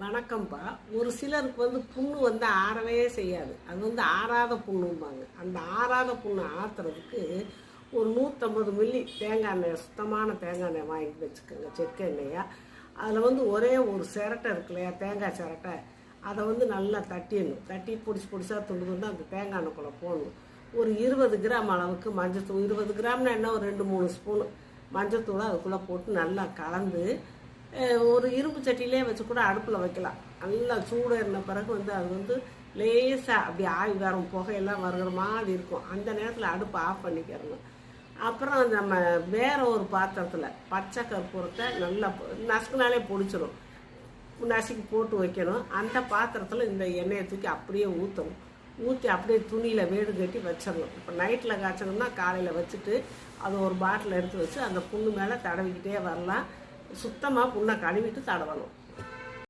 வணக்கம்ப்பா ஒரு சிலருக்கு வந்து புண்ணு வந்து ஆறவே செய்யாது. அது வந்து ஆறாத புண்ணும்பாங்க. அந்த ஆறாத புண்ணு ஆற்றுறதுக்கு ஒரு நூற்றம்பது மில்லி தேங்காய் எண்ணெய் சுத்தமான தேங்காய் எண்ணெய் வாங்கி வச்சுக்கோங்க செக்கு எண்ணெயா. அதில் வந்து ஒரே ஒரு சிரட்டை இருக்கு இல்லையா தேங்காய் சிரட்டை அதை வந்து நல்லா தட்டிடணும். தட்டி பிடிச்சி பிடிச்சா துண்டு துண்டு அந்த தேங்காய் எண்ணெய்க்குள்ளே போடணும். ஒரு இருபது கிராம் அளவுக்கு மஞ்சத்தூள் இருபது கிராம்னா என்ன? ஒரு ரெண்டு மூணு ஸ்பூனு மஞ்சத்தூளை அதுக்குள்ளே போட்டு நல்லா கலந்து ஒரு இரும்பு சட்டியிலே வச்சு கூட அடுப்பில் வைக்கலாம். நல்லா சூடாக இருந்த பிறகு வந்து அது வந்து லேசாக அப்படி ஆவி வரும் புகையெல்லாம் வருகிற மாதிரி இருக்கும். அந்த நேரத்தில் அடுப்பை ஆஃப் பண்ணிக்கிறணும். அப்புறம் நம்ம வேற ஒரு பாத்திரத்தில் பச்சை கற்பூரத்தை நல்லா நசுக்குனாலே பிடிச்சிரும். நசுக்கி போட்டு வைக்கணும். அந்த பாத்திரத்தில் இந்த எண்ணெயை தூக்கி அப்படியே ஊற்றணும் ஊற்றி அப்படியே துணியில் வேடு கட்டி வச்சிடணும். இப்போ நைட்டில் காய்ச்சணும்னா காலையில் வச்சுட்டு அதை ஒரு பாட்டில் எடுத்து வச்சு அந்த புண்ணு மேலே தடவிக்கிட்டே வரலாம். சுத்தமாக புண்ணை கழுவிட்டு தடவணும்.